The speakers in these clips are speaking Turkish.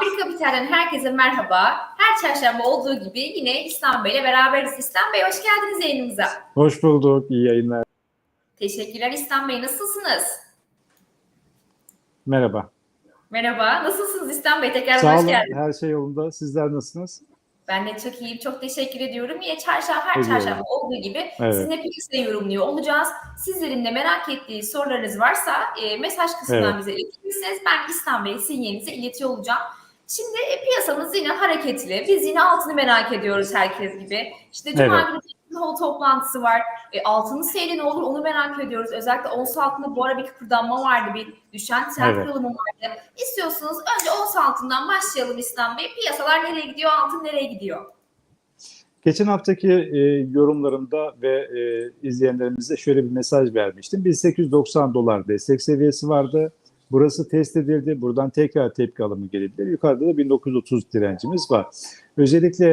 A1 Kapital'den herkese merhaba. Her çarşamba olduğu gibi yine İslam Bey ile beraberiz. İslam Bey hoş geldiniz yayınımıza. Hoş bulduk. İyi yayınlar. Teşekkürler İslam Bey. Nasılsınız? Merhaba. Merhaba. Nasılsınız İslam Bey? Tekrar Sağ hoş olun. geldiniz. Her şey yolunda. Sizler nasılsınız? Ben de çok iyiyim. Çok teşekkür ediyorum. Yine çarşamba her Ediyorum. çarşamba olduğu gibi Evet. sizinle piyasayı yorumluyor olacağız. Sizlerin de merak ettiği sorularınız varsa e, mesaj kısmından Evet. bize iletirseniz ben İslam Bey sinyalinizi iletiyor olacağım. Şimdi e, piyasamız yine hareketli. Biz yine altını merak ediyoruz herkes gibi. İşte Cuma Evet. günü Hava toplantısı var. E, altının seyri ne olur onu merak ediyoruz. Özellikle ons altında bu ara bir kıpırdanma vardı. Bir düşen trend Evet. kırılımı vardı. İstiyorsanız önce ons altından başlayalım İslam Bey. Piyasalar nereye gidiyor, altın nereye gidiyor? Geçen haftaki e, yorumlarımda ve e, izleyenlerimize şöyle bir mesaj vermiştim. 1890 dolar destek seviyesi vardı. Burası test edildi. Buradan tekrar tepki alımı gelebilir. Yukarıda da 1930 direncimiz var. Özellikle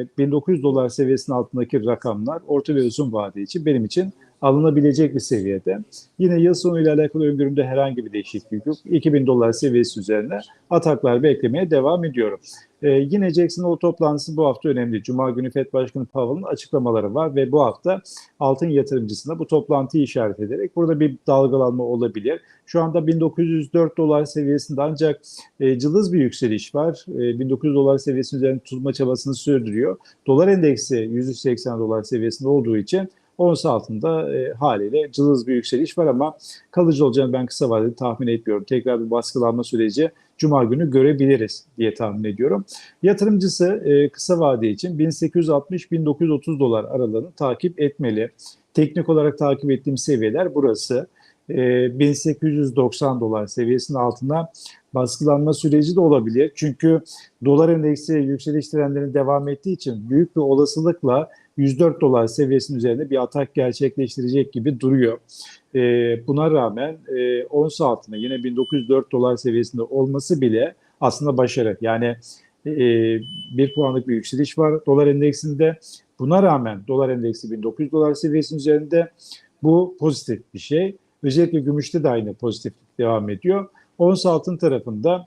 e, 1900 dolar seviyesinin altındaki rakamlar orta ve uzun vade için benim için alınabilecek bir seviyede. Yine yıl sonu ile alakalı öngörümde herhangi bir değişiklik yok. 2000 dolar seviyesi üzerine ataklar beklemeye devam ediyorum. Ee, yine Jackson Hole toplantısı bu hafta önemli. Cuma günü FED Başkanı Powell'ın açıklamaları var ve bu hafta altın yatırımcısına bu toplantıyı işaret ederek burada bir dalgalanma olabilir. Şu anda 1904 dolar seviyesinde ancak e, cılız bir yükseliş var. E, 1900 dolar seviyesinin üzerinde tutma çabasını sürdürüyor. Dolar endeksi 180 dolar seviyesinde olduğu için ons altında e, haliyle cılız bir yükseliş var ama kalıcı olacağını ben kısa vadede tahmin etmiyorum. Tekrar bir baskılanma süreci Cuma günü görebiliriz diye tahmin ediyorum. Yatırımcısı e, kısa vade için 1860-1930 dolar aralığını takip etmeli. Teknik olarak takip ettiğim seviyeler burası. E, 1890 dolar seviyesinin altına baskılanma süreci de olabilir. Çünkü dolar endeksi yükseliş trendlerinin devam ettiği için büyük bir olasılıkla 104 dolar seviyesinin üzerinde bir atak gerçekleştirecek gibi duruyor. E, buna rağmen e, ons altında yine 1904 dolar seviyesinde olması bile aslında başarı. Yani e, bir puanlık bir yükseliş var dolar endeksinde. Buna rağmen dolar endeksi 1900 dolar seviyesinin üzerinde bu pozitif bir şey. Özellikle gümüşte de aynı pozitiflik devam ediyor. Ons altın tarafında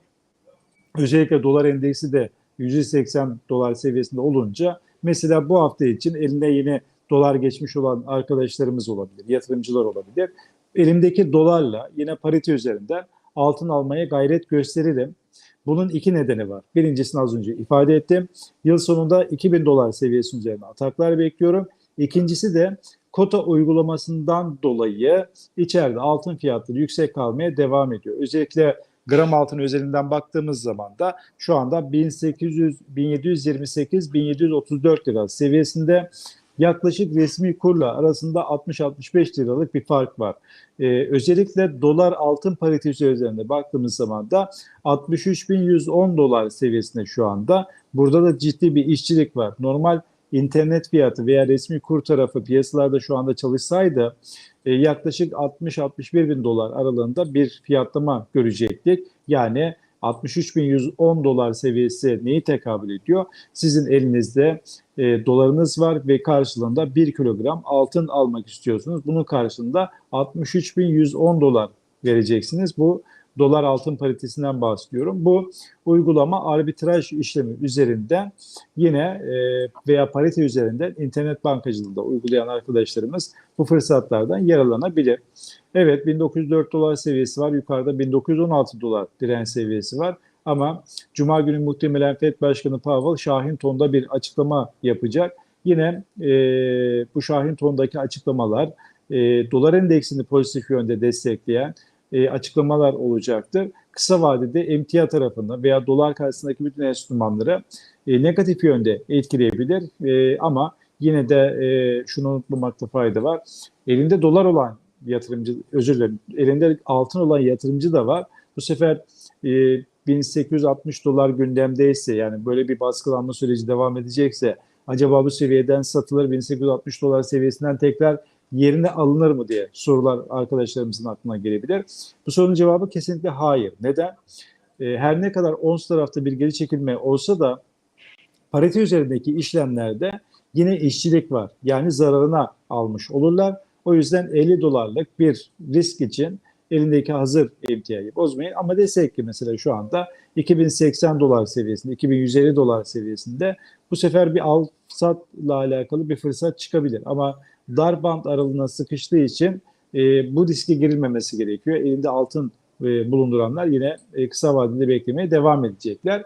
özellikle dolar endeksi de 180 dolar seviyesinde olunca mesela bu hafta için eline yine dolar geçmiş olan arkadaşlarımız olabilir, yatırımcılar olabilir. Elimdeki dolarla yine parite üzerinden altın almaya gayret gösteririm. Bunun iki nedeni var. Birincisini az önce ifade ettim. Yıl sonunda 2000 dolar seviyesi üzerine ataklar bekliyorum. İkincisi de kota uygulamasından dolayı içeride altın fiyatları yüksek kalmaya devam ediyor. Özellikle gram altın özelinden baktığımız zaman da şu anda 1800 1728 1734 lira seviyesinde yaklaşık resmi kurla arasında 60-65 liralık bir fark var. Ee, özellikle dolar altın paritesi üzerinde baktığımız zaman da 63.110 dolar seviyesinde şu anda. Burada da ciddi bir işçilik var. Normal internet fiyatı veya resmi kur tarafı piyasalarda şu anda çalışsaydı e, yaklaşık 60-61 bin dolar aralığında bir fiyatlama görecektik. Yani 63.110 dolar seviyesi neyi tekabül ediyor? Sizin elinizde e, dolarınız var ve karşılığında 1 kilogram altın almak istiyorsunuz. Bunun karşılığında 63.110 dolar vereceksiniz. Bu dolar altın paritesinden bahsediyorum. Bu uygulama arbitraj işlemi üzerinden yine e, veya parite üzerinden internet bankacılığında uygulayan arkadaşlarımız bu fırsatlardan yararlanabilir. Evet 1904 dolar seviyesi var. Yukarıda 1916 dolar direnç seviyesi var. Ama Cuma günü muhtemelen FED Başkanı Powell Şahin tonda bir açıklama yapacak. Yine e, bu Şahin tondaki açıklamalar e, dolar endeksini pozitif yönde destekleyen e, açıklamalar olacaktır. Kısa vadede emtia tarafında veya dolar karşısındaki bütün enstrümanları e, negatif yönde etkileyebilir. E, ama yine de şunu unutmamakta fayda var. Elinde dolar olan yatırımcı, özür dilerim, elinde altın olan yatırımcı da var. Bu sefer e, 1860 dolar gündemdeyse yani böyle bir baskılanma süreci devam edecekse acaba bu seviyeden satılır 1860 dolar seviyesinden tekrar yerine alınır mı diye sorular arkadaşlarımızın aklına gelebilir. Bu sorunun cevabı kesinlikle hayır. Neden? E, her ne kadar ons tarafta bir geri çekilme olsa da parite üzerindeki işlemlerde yine işçilik var. Yani zararına almış olurlar. O yüzden 50 dolarlık bir risk için elindeki hazır emtiayı bozmayın. Ama desek ki mesela şu anda 2080 dolar seviyesinde, 2150 dolar seviyesinde bu sefer bir al satla alakalı bir fırsat çıkabilir. Ama dar band aralığına sıkıştığı için e, bu riske girilmemesi gerekiyor. Elinde altın e, bulunduranlar yine e, kısa vadede beklemeye devam edecekler.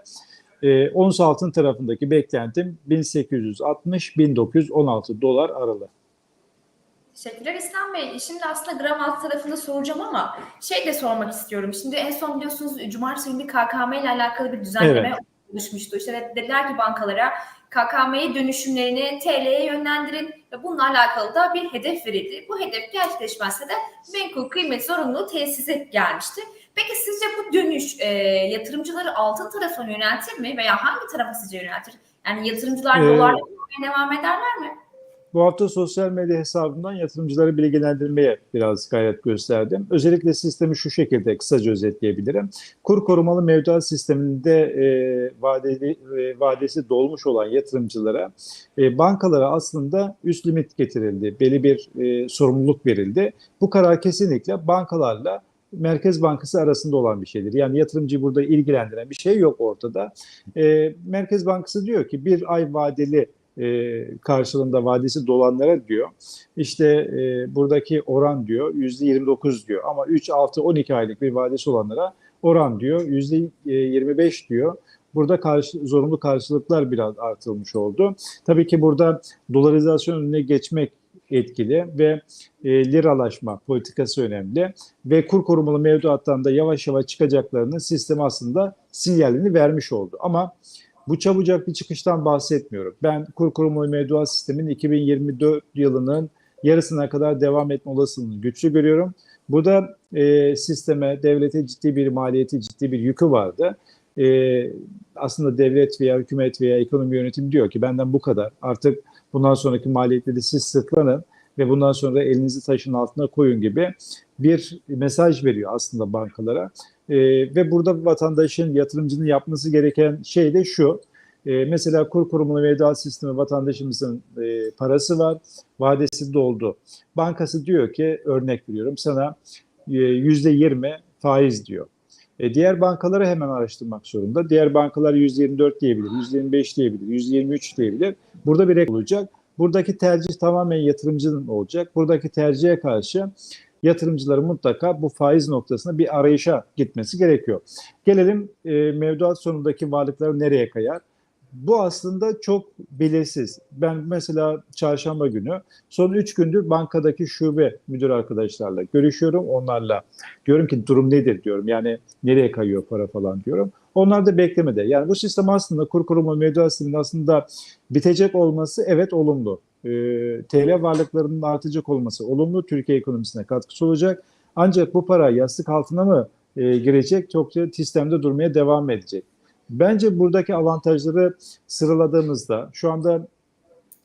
E, ons altın tarafındaki beklentim 1860-1916 dolar aralığı. Teşekkürler İslam Bey. Şimdi aslında gram altı tarafında soracağım ama şey de sormak istiyorum. Şimdi en son biliyorsunuz Cumartesi günü KKM ile alakalı bir düzenleme Evet. oluşmuştu. İşte dediler ki bankalara KKM'yi dönüşümlerini TL'ye yönlendirin ve bununla alakalı da bir hedef verildi. Bu hedef gerçekleşmezse de menkul kıymet zorunluluğu tesise gelmişti. Peki sizce bu dönüş e, yatırımcıları altın tarafına yöneltir mi veya hangi tarafa sizce yöneltir? Yani yatırımcılar Ee, dolarla devam ederler mi? Bu hafta sosyal medya hesabından yatırımcıları bilgilendirmeye biraz gayret gösterdim. Özellikle sistemi şu şekilde kısaca özetleyebilirim. Kur korumalı mevduat sisteminde e, vadeli, e, vadesi dolmuş olan yatırımcılara e, bankalara aslında üst limit getirildi. Belli bir e, sorumluluk verildi. Bu karar kesinlikle bankalarla Merkez Bankası arasında olan bir şeydir. Yani yatırımcıyı burada ilgilendiren bir şey yok ortada. E, Merkez Bankası diyor ki bir ay vadeli e, karşılığında vadesi dolanlara diyor. İşte e, buradaki oran diyor yüzde 29 diyor ama 3, 6, 12 aylık bir vadesi olanlara oran diyor yüzde 25 diyor. Burada karşı, zorunlu karşılıklar biraz artılmış oldu. Tabii ki burada dolarizasyon önüne geçmek etkili ve e, liralaşma politikası önemli ve kur korumalı mevduattan da yavaş yavaş çıkacaklarının sistem aslında sinyalini vermiş oldu. Ama bu çabucak bir çıkıştan bahsetmiyorum. Ben kur korumalı mevduat sisteminin 2024 yılının yarısına kadar devam etme olasılığını güçlü görüyorum. Burada e, sisteme, devlete ciddi bir maliyeti, ciddi bir yükü vardı. E, aslında devlet veya hükümet veya ekonomi yönetimi diyor ki benden bu kadar. Artık bundan sonraki maliyetleri siz sırtlanın ve bundan sonra elinizi taşın altına koyun gibi bir mesaj veriyor aslında bankalara. E, ve burada vatandaşın, yatırımcının yapması gereken şey de şu. E, mesela kur korumalı mevduat sistemi vatandaşımızın e, parası var, vadesi doldu. Bankası diyor ki, örnek veriyorum sana yüzde yirmi faiz diyor. E, diğer bankaları hemen araştırmak zorunda. Diğer bankalar %24 diyebilir, %25 diyebilir, %23 diyebilir. Burada bir ek olacak. Buradaki tercih tamamen yatırımcının olacak. Buradaki tercihe karşı yatırımcıların mutlaka bu faiz noktasında bir arayışa gitmesi gerekiyor. Gelelim e, mevduat sonundaki varlıklar nereye kayar? Bu aslında çok belirsiz. Ben mesela çarşamba günü son 3 gündür bankadaki şube müdür arkadaşlarla görüşüyorum. Onlarla diyorum ki durum nedir diyorum. Yani nereye kayıyor para falan diyorum. Onlar da beklemede. Yani bu sistem aslında kur korumalı mevduat aslında bitecek olması evet olumlu. E, TL varlıklarının artacak olması olumlu. Türkiye ekonomisine katkısı olacak. Ancak bu para yastık altına mı e, girecek yoksa sistemde durmaya devam edecek? Bence buradaki avantajları sıraladığımızda şu anda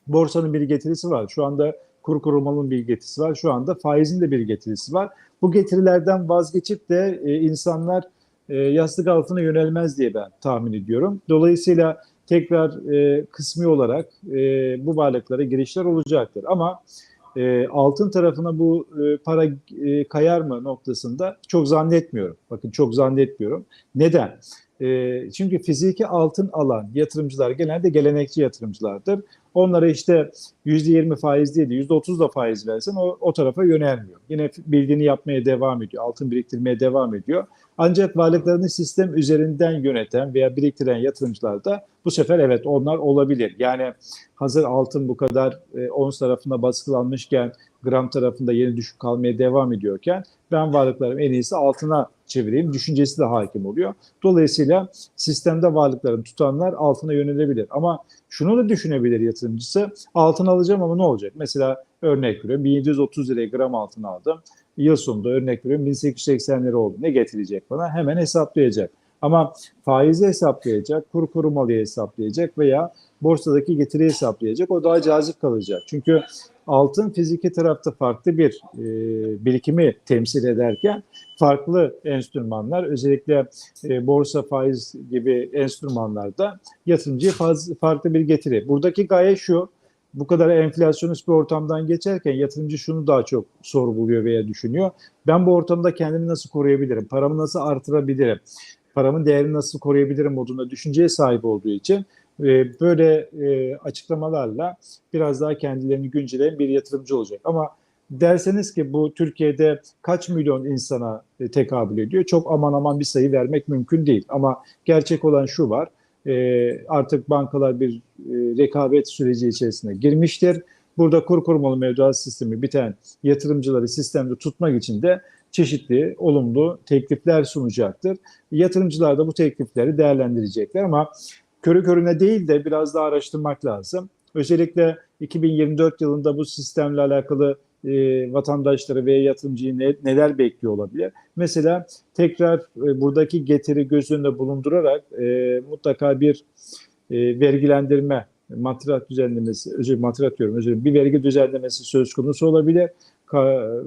borsanın bir getirisi var. Şu anda kur korumalının bir getirisi var. Şu anda faizin de bir getirisi var. Bu getirilerden vazgeçip de e, insanlar e, yastık altına yönelmez diye ben tahmin ediyorum. Dolayısıyla tekrar e, kısmi olarak e, bu varlıklara girişler olacaktır. Ama e, altın tarafına bu e, para e, kayar mı noktasında çok zannetmiyorum. Bakın çok zannetmiyorum. Neden? Çünkü fiziki altın alan yatırımcılar genelde gelenekçi yatırımcılardır. Onlara işte %20 faiz değil de %30 da faiz versen o, o tarafa yönelmiyor. Yine bildiğini yapmaya devam ediyor. Altın biriktirmeye devam ediyor. Ancak varlıklarını sistem üzerinden yöneten veya biriktiren yatırımcılar da bu sefer evet onlar olabilir. Yani hazır altın bu kadar e, ons tarafında baskılanmışken gram tarafında yeni düşük kalmaya devam ediyorken ben varlıklarım en iyisi altına çevireyim düşüncesi de hakim oluyor. Dolayısıyla sistemde varlıklarını tutanlar altına yönelebilir. Ama şunu da düşünebilir yatırımcısı altın alacağım ama ne olacak? Mesela örnek veriyorum 1730 liraya gram altın aldım. Yıl sonunda örnek veriyorum 1880 lira oldu. Ne getirecek bana? Hemen hesaplayacak. Ama faizi hesaplayacak, kur korumalıyı hesaplayacak veya borsadaki getiri hesaplayacak. O daha cazip kalacak. Çünkü altın fiziki tarafta farklı bir e, birikimi temsil ederken farklı enstrümanlar özellikle e, borsa faiz gibi enstrümanlarda yatırımcıya faz, farklı bir getiri. Buradaki gaye şu bu kadar enflasyonist bir ortamdan geçerken yatırımcı şunu daha çok sorguluyor veya düşünüyor. Ben bu ortamda kendimi nasıl koruyabilirim? Paramı nasıl artırabilirim? Paramın değerini nasıl koruyabilirim modunda düşünceye sahip olduğu için e, böyle e, açıklamalarla biraz daha kendilerini günceleyen bir yatırımcı olacak. Ama derseniz ki bu Türkiye'de kaç milyon insana e, tekabül ediyor? Çok aman aman bir sayı vermek mümkün değil. Ama gerçek olan şu var. E, artık bankalar bir e, rekabet süreci içerisine girmiştir. Burada kur korumalı mevduat sistemi biten yatırımcıları sistemde tutmak için de çeşitli olumlu teklifler sunacaktır. Yatırımcılar da bu teklifleri değerlendirecekler ama körü körüne değil de biraz daha araştırmak lazım. Özellikle 2024 yılında bu sistemle alakalı e, vatandaşları ve yatırımcıyı ne, neler bekliyor olabilir? Mesela tekrar e, buradaki getiri göz önünde bulundurarak e, mutlaka bir e, vergilendirme, matrat düzenlemesi, özür matrat diyorum, özür bir vergi düzenlemesi söz konusu olabilir.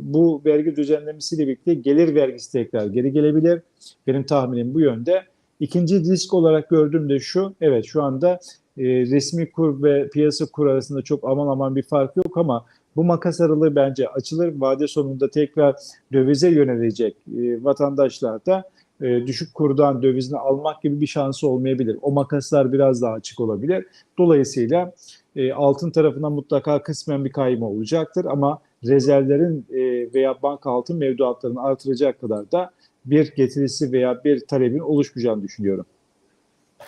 Bu vergi düzenlemesiyle birlikte gelir vergisi tekrar geri gelebilir. Benim tahminim bu yönde. İkinci risk olarak gördüğüm de şu, evet şu anda e, resmi kur ve piyasa kur arasında çok aman aman bir fark yok ama bu makas aralığı bence açılır. Vade sonunda tekrar dövize yönelecek e, vatandaşlar da e, düşük kurdan dövizini almak gibi bir şansı olmayabilir. O makaslar biraz daha açık olabilir. Dolayısıyla e, altın tarafından mutlaka kısmen bir kayma olacaktır ama rezervlerin e, veya banka altın mevduatlarını artıracak kadar da bir getirisi veya bir talebin oluşmayacağını düşünüyorum.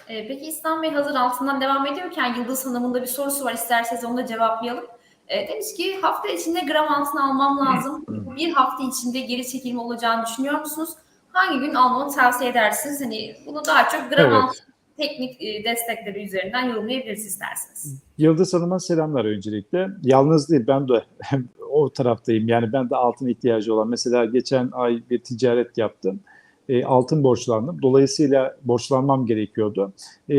Ee, peki İslam Bey hazır altından devam ediyorken Yıldız Hanım'ın bir sorusu var. İsterseniz onu da cevaplayalım. E, demiş ki hafta içinde gram altın almam lazım. Bir hafta içinde geri çekilme olacağını düşünüyor musunuz? Hangi gün almamı tavsiye edersiniz? Hani bunu daha çok gram Evet. altın teknik e, destekleri üzerinden yorumlayabiliriz isterseniz. Yıldız Hanım'a selamlar öncelikle. Yalnız değil ben de o taraftayım. Yani ben de altın ihtiyacı olan. Mesela geçen ay bir ticaret yaptım. E, altın borçlandım. Dolayısıyla borçlanmam gerekiyordu. E,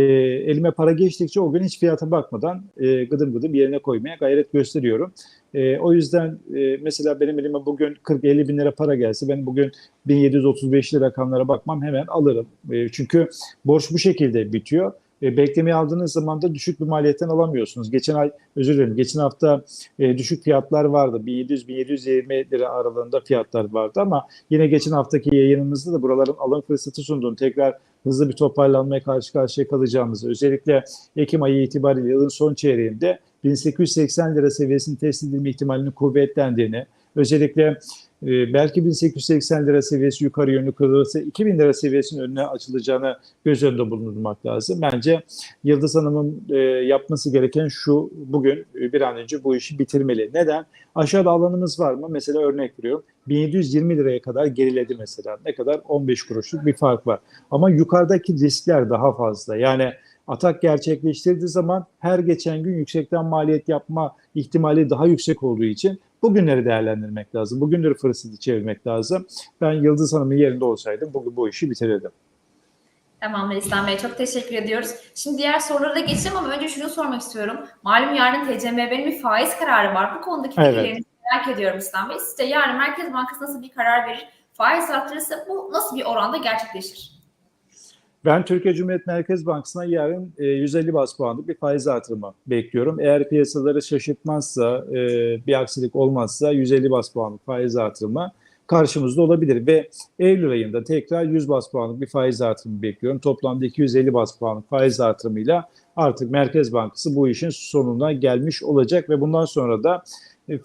elime para geçtikçe o gün hiç fiyata bakmadan e, gıdım gıdım yerine koymaya gayret gösteriyorum. E, o yüzden e, mesela benim elime bugün 40-50 bin lira para gelse ben bugün 1735'li rakamlara bakmam hemen alırım. E, çünkü borç bu şekilde bitiyor. E, beklemeyi aldığınız zaman da düşük bir maliyetten alamıyorsunuz. Geçen ay özür dilerim geçen hafta e, düşük fiyatlar vardı. 1700-1720 lira aralığında fiyatlar vardı ama yine geçen haftaki yayınımızda da buraların alım fırsatı sunduğunu tekrar hızlı bir toparlanmaya karşı karşıya kalacağımızı özellikle Ekim ayı itibariyle yılın son çeyreğinde 1880 lira seviyesinin test edilme ihtimalinin kuvvetlendiğini özellikle e, belki 1880 lira seviyesi yukarı yönlü kırılırsa 2000 lira seviyesinin önüne açılacağını göz önünde bulundurmak lazım. Bence Yıldız Hanım'ın e, yapması gereken şu bugün e, bir an önce bu işi bitirmeli. Neden? Aşağıda alanımız var mı? Mesela örnek veriyorum. 1720 liraya kadar geriledi mesela. Ne kadar? 15 kuruşluk bir fark var. Ama yukarıdaki riskler daha fazla. Yani atak gerçekleştirdiği zaman her geçen gün yüksekten maliyet yapma ihtimali daha yüksek olduğu için bugünleri değerlendirmek lazım. Bugünleri fırsatı çevirmek lazım. Ben Yıldız Hanım'ın yerinde olsaydım bugün bu işi bitirirdim. Tamamdır İslam Bey. Çok teşekkür ediyoruz. Şimdi diğer sorulara da geçeceğim ama önce şunu sormak istiyorum. Malum yarın TCMB'nin bir faiz kararı var. Bu konudaki Evet. fikirlerinizi merak ediyorum İslam Bey. Sizce yarın Merkez Bankası nasıl bir karar verir? Faiz arttırırsa bu nasıl bir oranda gerçekleşir? Ben Türkiye Cumhuriyet Merkez Bankası'na yarın e, 150 bas puanlık bir faiz artırımı bekliyorum. Eğer piyasaları şaşırtmazsa, e, bir aksilik olmazsa 150 bas puanlık faiz artırımı karşımızda olabilir. Ve Eylül ayında tekrar 100 bas puanlık bir faiz artırımı bekliyorum. Toplamda 250 bas puanlık faiz artırımıyla artık Merkez Bankası bu işin sonuna gelmiş olacak ve bundan sonra da e,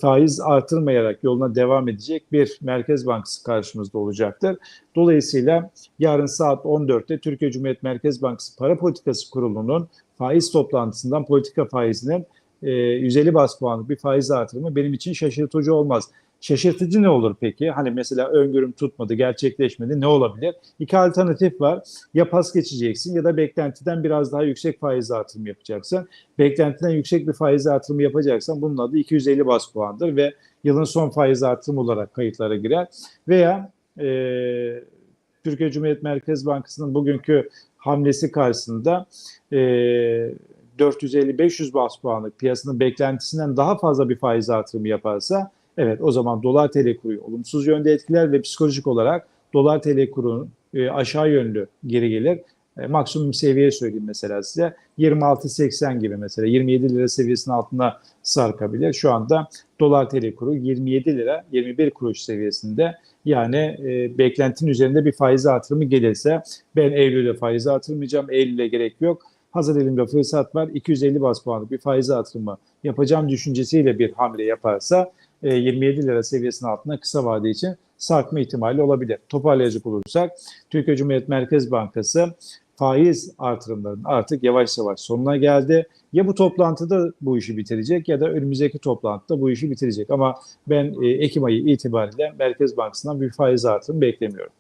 faiz artırmayarak yoluna devam edecek bir Merkez Bankası karşımızda olacaktır. Dolayısıyla yarın saat 14'te Türkiye Cumhuriyet Merkez Bankası Para Politikası Kurulu'nun faiz toplantısından politika faizinin e, 150 bas puanlık bir faiz artırımı benim için şaşırtıcı olmaz. Şaşırtıcı ne olur peki? Hani mesela öngörüm tutmadı, gerçekleşmedi ne olabilir? İki alternatif var. Ya pas geçeceksin ya da beklentiden biraz daha yüksek faiz artırımı yapacaksın. Beklentiden yüksek bir faiz artırımı yapacaksan bunun adı 250 bas puandır ve yılın son faiz artırımı olarak kayıtlara girer. Veya e, Türkiye Cumhuriyet Merkez Bankası'nın bugünkü hamlesi karşısında e, 450-500 bas puanlık piyasanın beklentisinden daha fazla bir faiz artırımı yaparsa evet o zaman dolar TL kuru olumsuz yönde etkiler ve psikolojik olarak dolar TL kurunun e, aşağı yönlü geri gelir. E, maksimum seviye söyleyeyim mesela size. 26.80 gibi mesela 27 lira seviyesinin altına sarkabilir. Şu anda dolar TL kuru 27 lira 21 kuruş seviyesinde. Yani e, beklentinin üzerinde bir faiz artırımı gelirse ben Eylül'de faiz artırmayacağım. Eylül'e gerek yok. Hazır elimde fırsat var. 250 bas puanlık bir faiz artırımı yapacağım düşüncesiyle bir hamle yaparsa e, 27 lira seviyesinin altına kısa vade için sarkma ihtimali olabilir. Toparlayacak olursak Türkiye Cumhuriyet Merkez Bankası faiz artırımlarının artık yavaş yavaş sonuna geldi. Ya bu toplantıda bu işi bitirecek ya da önümüzdeki toplantıda bu işi bitirecek. Ama ben e, Ekim ayı itibariyle Merkez Bankası'ndan bir faiz artırımı beklemiyorum.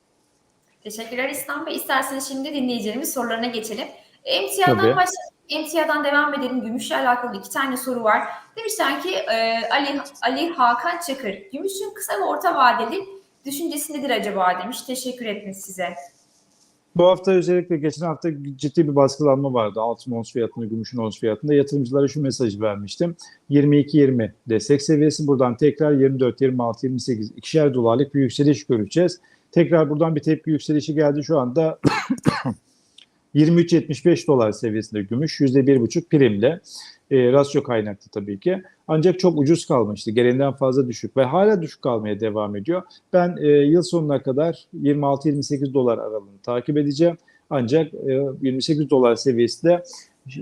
Teşekkürler İslam Bey. İsterseniz şimdi dinleyicilerimiz sorularına geçelim. Emtiadan Tabii. başlayalım. Emtiadan devam edelim. Gümüşle alakalı iki tane soru var. Demişler ki e, Ali Ali Hakan Çakır, gümüşün kısa ve orta vadeli düşüncesi nedir acaba demiş. Teşekkür etmiş size. Bu hafta özellikle geçen hafta ciddi bir baskılanma vardı. Altın ons fiyatında, gümüşün ons fiyatında. Yatırımcılara şu mesajı vermiştim. 22-20 destek seviyesi. Buradan tekrar 24, 26, 28 ikişer dolarlık bir yükseliş göreceğiz. Tekrar buradan bir tepki yükselişi geldi. Şu anda 23.75 dolar seviyesinde gümüş %1,5 primle. E, rasyo kaynaklı tabii ki. Ancak çok ucuz kalmıştı. Gereğinden fazla düşük ve hala düşük kalmaya devam ediyor. Ben e, yıl sonuna kadar 26-28 dolar aralığını takip edeceğim. Ancak e, 28 dolar seviyesi de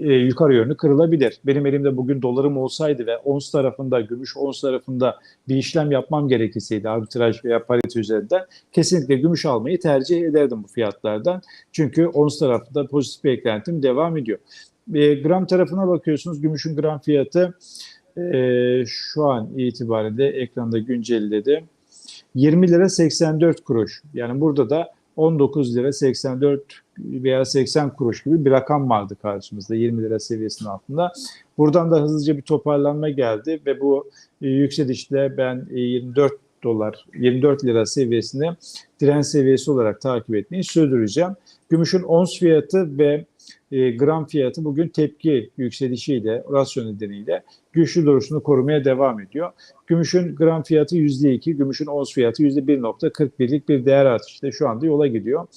e, yukarı yönlü kırılabilir. Benim elimde bugün dolarım olsaydı ve ons tarafında, gümüş ons tarafında bir işlem yapmam gerekirse arbitraj veya parite üzerinden kesinlikle gümüş almayı tercih ederdim bu fiyatlardan. Çünkü ons tarafında pozitif beklentim devam ediyor. E, gram tarafına bakıyorsunuz. Gümüşün gram fiyatı e, şu an itibariyle ekranda güncelledi. 20 lira 84 kuruş. Yani burada da 19 lira 84 veya 80 kuruş gibi bir rakam vardı karşımızda 20 lira seviyesinin altında. Buradan da hızlıca bir toparlanma geldi ve bu e, yükselişle ben e, 24 dolar 24 lira seviyesini direnç seviyesi olarak takip etmeyi sürdüreceğim. Gümüşün ons fiyatı ve e, gram fiyatı bugün tepki yükselişiyle, rasyon nedeniyle güçlü duruşunu korumaya devam ediyor. Gümüşün gram fiyatı %2, gümüşün ons fiyatı %1.41'lik bir değer artışıyla şu anda yola gidiyor.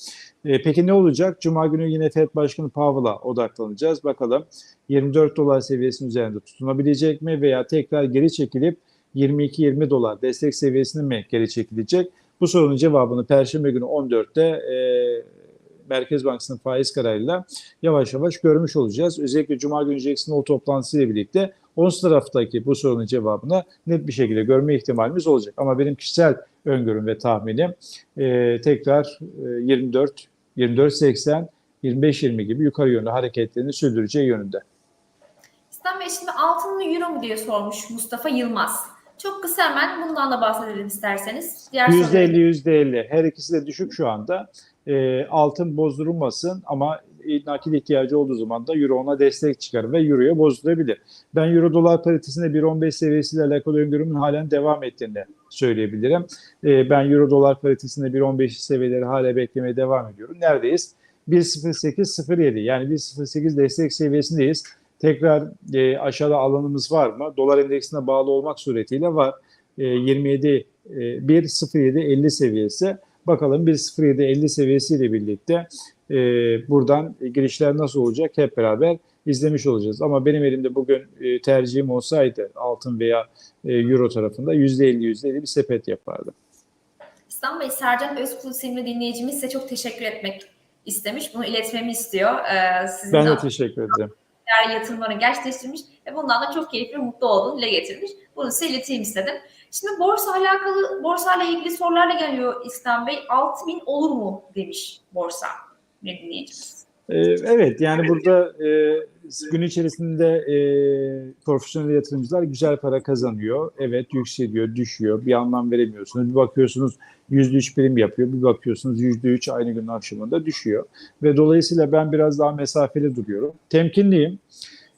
E, peki ne olacak? Cuma günü yine FED Başkanı Powell'a odaklanacağız. Bakalım 24 dolar seviyesinin üzerinde tutunabilecek mi veya tekrar geri çekilip 22-20 dolar destek seviyesine mi geri çekilecek? Bu sorunun cevabını Perşembe günü 14'te e, Merkez Bankası'nın faiz kararıyla yavaş yavaş görmüş olacağız. Özellikle Cuma günü Jackson Hole toplantısıyla birlikte ons taraftaki bu sorunun cevabını net bir şekilde görme ihtimalimiz olacak. Ama benim kişisel öngörüm ve tahminim e, tekrar e, 24, 24.80, 25.20 gibi yukarı yönlü hareketlerini sürdüreceği yönünde. İslam Bey şimdi altın mı euro mu diye sormuş Mustafa Yılmaz. Çok kısa hemen bundan da bahsedelim isterseniz. Diğer %50 soruları- %50 her ikisi de düşük şu anda. E, altın bozdurulmasın ama nakil ihtiyacı olduğu zaman da euro ona destek çıkarır ve euroya bozdurabilir. Ben euro dolar paritesinde 1.15 seviyesiyle alakalı öngörümün halen devam ettiğini söyleyebilirim. E, ben euro dolar paritesinde 1.15 seviyeleri hala beklemeye devam ediyorum. Neredeyiz? 1.08.07 yani 1.08 destek seviyesindeyiz. Tekrar e, aşağıda alanımız var mı? Dolar endeksine bağlı olmak suretiyle var. E, 27 e, 1.07.50 seviyesi. Bakalım 1.07.50 seviyesiyle birlikte e, buradan girişler nasıl olacak hep beraber izlemiş olacağız. Ama benim elimde bugün e, tercihim olsaydı altın veya e, euro tarafında %50 %50 bir sepet yapardım. İslam Bey, Sercan Özkul isimli dinleyicimiz size çok teşekkür etmek istemiş. Bunu iletmemi istiyor. Ee, sizin Ben de teşekkür ederim. yatırımlarını gerçekleştirmiş ve bundan da çok keyifli mutlu olduğunu dile getirmiş. Bunu size ileteyim istedim. Şimdi borsa alakalı, borsayla ilgili sorularla geliyor İslam Bey. 6000 olur mu demiş borsa dinleyicimiz. Ee, Evet yani burada e, gün içerisinde e, profesyonel yatırımcılar güzel para kazanıyor. Evet yükseliyor, düşüyor. Bir anlam veremiyorsunuz. Bir bakıyorsunuz %3 prim yapıyor. Bir bakıyorsunuz %3 aynı gün akşamında düşüyor. Ve dolayısıyla ben biraz daha mesafeli duruyorum. Temkinliyim.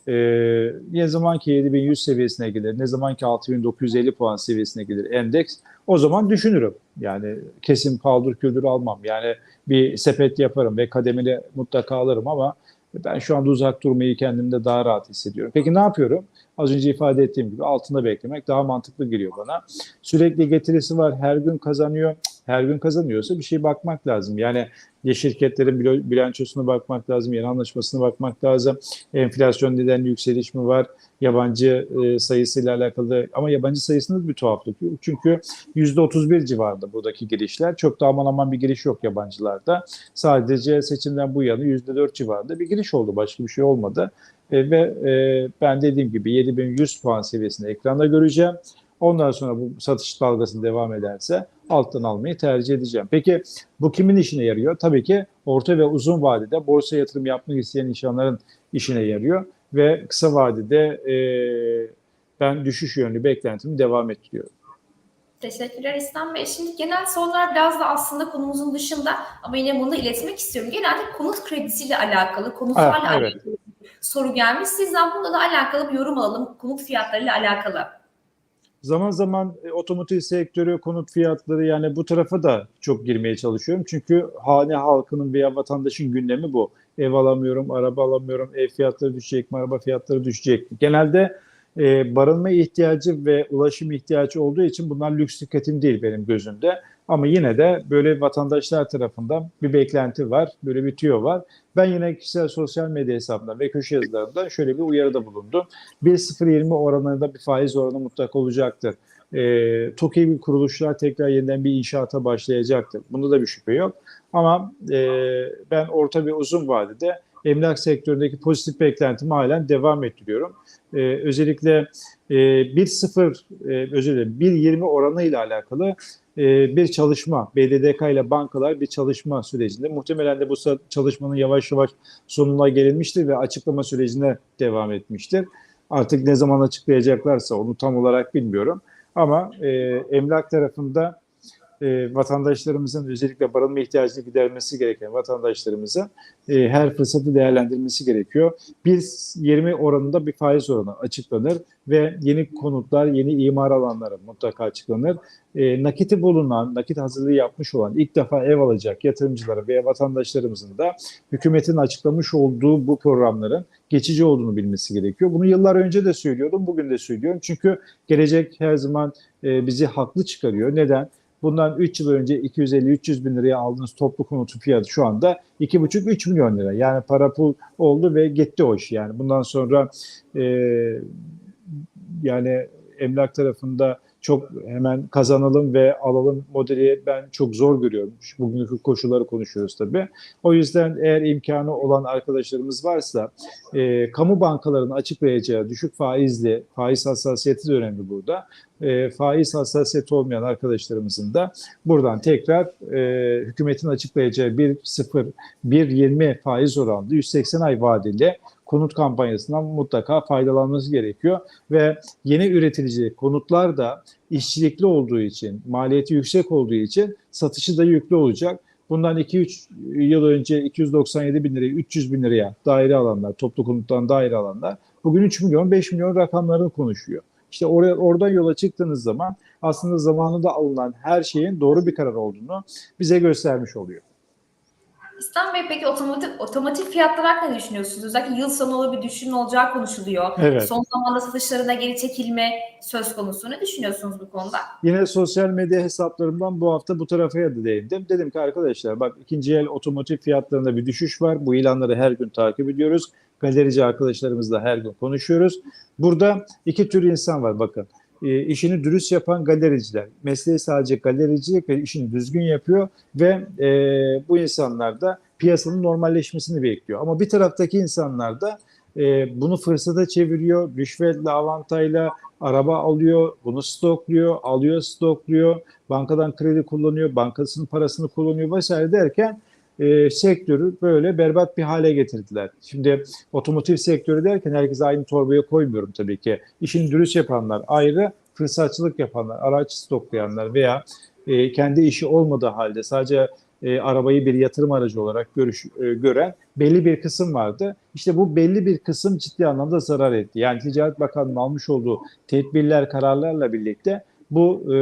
Ee, ne zaman ki 7100 seviyesine gelir, ne zaman ki 6950 puan seviyesine gelir endeks, o zaman düşünürüm. Yani kesin paldır küldür almam. Yani bir sepet yaparım ve kademeli mutlaka alırım ama ben şu anda uzak durmayı kendimde daha rahat hissediyorum. Peki ne yapıyorum? Az önce ifade ettiğim gibi altında beklemek daha mantıklı geliyor bana. Sürekli getirisi var, her gün kazanıyor. Her gün kazanıyorsa bir şey bakmak lazım. Yani ya şirketlerin bilançosuna bakmak lazım, yeni anlaşmasına bakmak lazım. Enflasyon nedenli yükseliş mi var? Yabancı e, sayısıyla alakalı ama yabancı sayısında da bir tuhaflık yok. Çünkü %31 civarında buradaki girişler. Çok da aman aman bir giriş yok yabancılarda. Sadece seçimden bu yana %4 civarında bir giriş oldu. Başka bir şey olmadı. E, ve e, ben dediğim gibi 7100 puan seviyesinde ekranda göreceğim. Ondan sonra bu satış dalgası devam ederse alttan almayı tercih edeceğim. Peki bu kimin işine yarıyor? Tabii ki orta ve uzun vadede borsa yatırım yapmak isteyen insanların işine yarıyor ve kısa vadede e, ben düşüş yönlü beklentimi devam ettiriyorum. Teşekkürler İslam Bey. Şimdi genel sorular biraz da aslında konumuzun dışında ama yine bunu da iletmek istiyorum. Genelde konut kredisiyle alakalı, konutlarla Ha, evet. alakalı soru gelmiş. Sizden bunda da alakalı bir yorum alalım. Konut fiyatlarıyla alakalı. Zaman zaman e, otomotiv sektörü, konut fiyatları yani bu tarafa da çok girmeye çalışıyorum. Çünkü hane halkının veya vatandaşın gündemi bu. Ev alamıyorum, araba alamıyorum, ev fiyatları düşecek mi, araba fiyatları düşecek mi? Genelde e, barınma ihtiyacı ve ulaşım ihtiyacı olduğu için bunlar lüks tüketim değil benim gözümde. Ama yine de böyle vatandaşlar tarafından bir beklenti var, böyle bir tüyo var. Ben yine kişisel sosyal medya hesabımdan ve köşe yazılarımda şöyle bir uyarıda bulundum. 1.020 oranında bir faiz oranı mutlaka olacaktır. E, TOKİ gibi kuruluşlar tekrar yeniden bir inşaata başlayacaktır. Bunda da bir şüphe yok. Ama e, ben orta ve uzun vadede emlak sektöründeki pozitif beklentimi halen devam ettiriyorum. E, özellikle e, 1.0 e, dilerim 1.20 oranı ile alakalı e, bir çalışma, BDDK ile bankalar bir çalışma sürecinde. Muhtemelen de bu çalışmanın yavaş yavaş sonuna gelinmiştir ve açıklama sürecine devam etmiştir. Artık ne zaman açıklayacaklarsa onu tam olarak bilmiyorum. Ama e, emlak tarafında e, vatandaşlarımızın özellikle barınma ihtiyacını gidermesi gereken vatandaşlarımızın e, her fırsatı değerlendirmesi gerekiyor. 1.20 oranında bir faiz oranı açıklanır ve yeni konutlar, yeni imar alanları mutlaka açıklanır. E, nakiti bulunan, nakit hazırlığı yapmış olan, ilk defa ev alacak yatırımcılara veya vatandaşlarımızın da hükümetin açıklamış olduğu bu programların geçici olduğunu bilmesi gerekiyor. Bunu yıllar önce de söylüyordum, bugün de söylüyorum. Çünkü gelecek her zaman e, bizi haklı çıkarıyor. Neden? Bundan 3 yıl önce 250-300 bin liraya aldığınız toplu konutun fiyatı şu anda 2,5-3 milyon lira. Yani para pul oldu ve gitti o iş. Yani bundan sonra e, yani emlak tarafında çok hemen kazanalım ve alalım modeli ben çok zor görüyorum. Bugünkü koşulları konuşuyoruz tabii. O yüzden eğer imkanı olan arkadaşlarımız varsa e, kamu bankalarının açıklayacağı düşük faizli, faiz hassasiyeti de önemli burada. E, faiz hassasiyeti olmayan arkadaşlarımızın da buradan tekrar e, hükümetin açıklayacağı 1.0, 1.20 faiz oranlı 180 ay vadeli konut kampanyasından mutlaka faydalanması gerekiyor ve yeni üretici konutlar da işçilikli olduğu için, maliyeti yüksek olduğu için satışı da yüklü olacak. Bundan 2-3 yıl önce 297 bin liraya, 300 bin liraya daire alanlar, toplu konuttan daire alanlar bugün 3 milyon, 5 milyon rakamlarını konuşuyor. İşte oraya, oradan yola çıktığınız zaman aslında zamanında alınan her şeyin doğru bir karar olduğunu bize göstermiş oluyor. İslam Bey peki otomotiv, otomotiv fiyatlar hakkında ne düşünüyorsunuz? Özellikle yıl sonu bir düşüşün olacağı konuşuluyor. Evet. Son zamanda satışlarına geri çekilme söz konusu. Ne düşünüyorsunuz bu konuda? Yine sosyal medya hesaplarımdan bu hafta bu tarafa da değindim. Dedim ki arkadaşlar bak ikinci el otomotiv fiyatlarında bir düşüş var. Bu ilanları her gün takip ediyoruz. Galerici arkadaşlarımızla her gün konuşuyoruz. Burada iki tür insan var bakın. E, işini dürüst yapan galericiler. Mesleği sadece galericilik ve işini düzgün yapıyor ve e, bu insanlar da piyasanın normalleşmesini bekliyor. Ama bir taraftaki insanlar da e, bunu fırsata çeviriyor. Rüşvetle, avantayla araba alıyor, bunu stokluyor, alıyor, stokluyor, bankadan kredi kullanıyor, bankasının parasını kullanıyor vesaire derken e, sektörü böyle berbat bir hale getirdiler. Şimdi otomotiv sektörü derken herkes aynı torbaya koymuyorum tabii ki. İşini dürüst yapanlar ayrı, fırsatçılık yapanlar, araç stoklayanlar veya e, kendi işi olmadığı halde sadece e, arabayı bir yatırım aracı olarak görüş, e, gören belli bir kısım vardı. İşte bu belli bir kısım ciddi anlamda zarar etti. Yani Ticaret Bakanlığı'nın almış olduğu tedbirler, kararlarla birlikte bu e,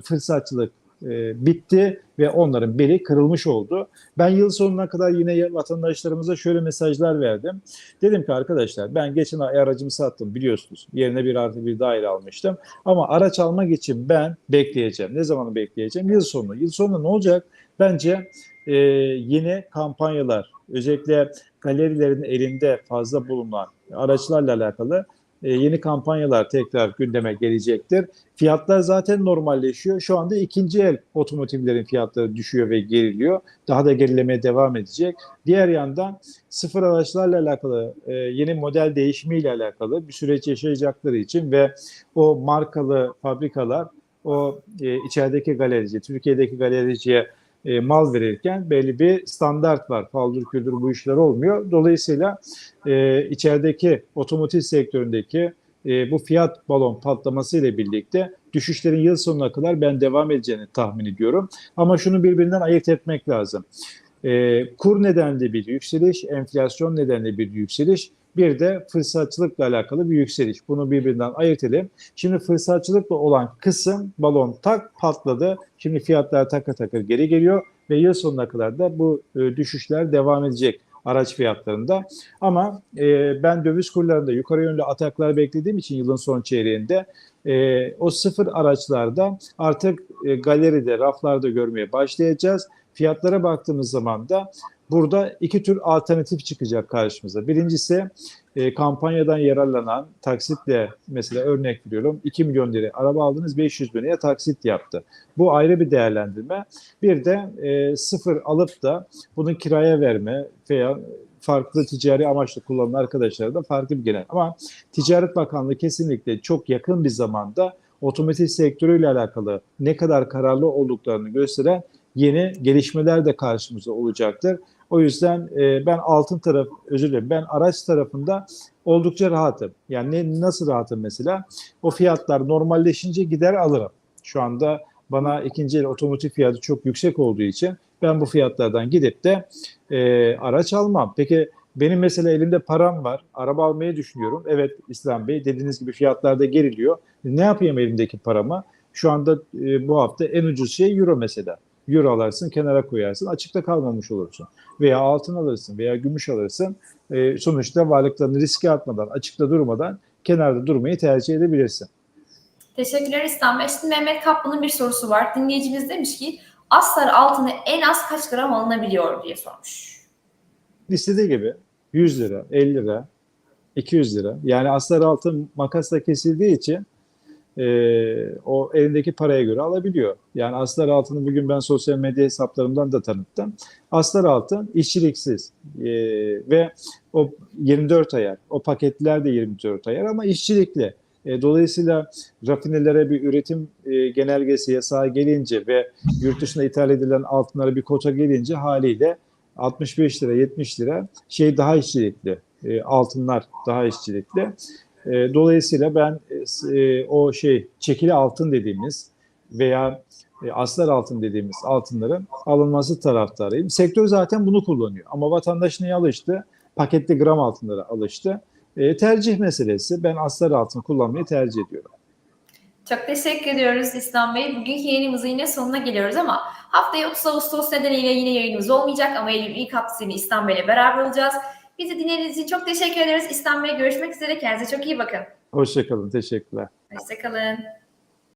fırsatçılık e, bitti ve onların beli kırılmış oldu. Ben yıl sonuna kadar yine vatandaşlarımıza şöyle mesajlar verdim. Dedim ki arkadaşlar ben geçen ay aracımı sattım biliyorsunuz. Yerine bir artı bir daire almıştım. Ama araç almak için ben bekleyeceğim. Ne zaman bekleyeceğim? Yıl sonu. Yıl sonunda ne olacak? Bence e, yeni kampanyalar, özellikle galerilerin elinde fazla bulunan araçlarla alakalı yeni kampanyalar tekrar gündeme gelecektir. Fiyatlar zaten normalleşiyor. Şu anda ikinci el otomotivlerin fiyatları düşüyor ve geriliyor. Daha da gerilemeye devam edecek. Diğer yandan sıfır araçlarla alakalı e, yeni model değişimiyle alakalı bir süreç yaşayacakları için ve o markalı fabrikalar o e, içerideki galerici, Türkiye'deki galericiye e, mal verirken belli bir standart var. Paldır küldür bu işler olmuyor. Dolayısıyla e, içerideki otomotiv sektöründeki e, bu fiyat balon patlaması ile birlikte düşüşlerin yıl sonuna kadar ben devam edeceğini tahmin ediyorum. Ama şunu birbirinden ayırt etmek lazım. E, kur nedenli bir yükseliş, enflasyon nedenli bir yükseliş, bir de fırsatçılıkla alakalı bir yükseliş. Bunu birbirinden ayırt edelim. Şimdi fırsatçılıkla olan kısım balon tak patladı. Şimdi fiyatlar takır takır geri geliyor ve yıl sonuna kadar da bu e, düşüşler devam edecek araç fiyatlarında. Ama e, ben döviz kurlarında yukarı yönlü ataklar beklediğim için yılın son çeyreğinde e, o sıfır araçlarda artık e, galeride, raflarda görmeye başlayacağız. Fiyatlara baktığımız zaman da burada iki tür alternatif çıkacak karşımıza. Birincisi e, kampanyadan yararlanan taksitle mesela örnek veriyorum 2 milyon lira araba aldınız 500 bin liraya taksit yaptı. Bu ayrı bir değerlendirme. Bir de e, sıfır alıp da bunu kiraya verme veya farklı ticari amaçla kullanan arkadaşlara da farklı bir genel. Ama Ticaret Bakanlığı kesinlikle çok yakın bir zamanda otomotiv sektörüyle alakalı ne kadar kararlı olduklarını gösteren yeni gelişmeler de karşımıza olacaktır. O yüzden e, ben altın taraf, özür dilerim, ben araç tarafında oldukça rahatım. Yani ne, nasıl rahatım mesela? O fiyatlar normalleşince gider alırım. Şu anda bana ikinci el otomotiv fiyatı çok yüksek olduğu için ben bu fiyatlardan gidip de e, araç almam. Peki benim mesela elimde param var, araba almayı düşünüyorum. Evet İslam Bey dediğiniz gibi fiyatlarda geriliyor. Ne yapayım elimdeki parama? Şu anda e, bu hafta en ucuz şey euro mesela. Euro alarsın, kenara koyarsın, açıkta kalmamış olursun. Veya altın alırsın veya gümüş alırsın. E, sonuçta varlıklarını riske atmadan, açıkta durmadan kenarda durmayı tercih edebilirsin. Teşekkürler İslam Bey. Şimdi Mehmet Kaplan'ın bir sorusu var. Dinleyicimiz demiş ki astar altını en az kaç gram alınabiliyor diye sormuş. İstediği gibi 100 lira, 50 lira, 200 lira. Yani astar altın makasla kesildiği için e, o elindeki paraya göre alabiliyor. Yani astar altını bugün ben sosyal medya hesaplarımdan da tanıttım. Astar altın işçiliksiz e, ve o 24 ayar, o paketler de 24 ayar ama işçilikli. E, dolayısıyla rafinelere bir üretim e, genelgesi yasağı gelince ve yurt dışına ithal edilen altınlara bir kota gelince haliyle 65 lira 70 lira şey daha işçilikli e, altınlar daha işçilikli. E, dolayısıyla ben e, o şey çekili altın dediğimiz veya e, aslar altın dediğimiz altınların alınması taraftarıyım. Sektör zaten bunu kullanıyor ama vatandaş neye alıştı? Paketli gram altınlara alıştı. E, tercih meselesi. Ben aslar altın kullanmayı tercih ediyorum. Çok teşekkür ediyoruz İslam Bey. Bugünkü yayınımızın yine sonuna geliyoruz ama haftaya 30 Ağustos nedeniyle yine yayınımız olmayacak ama Eylül ilk haftasını İslam Bey'le beraber olacağız. Bizi dinlediğiniz için çok teşekkür ederiz. Bey görüşmek üzere. Kendinize çok iyi bakın. Hoşçakalın. Teşekkürler. Hoşçakalın.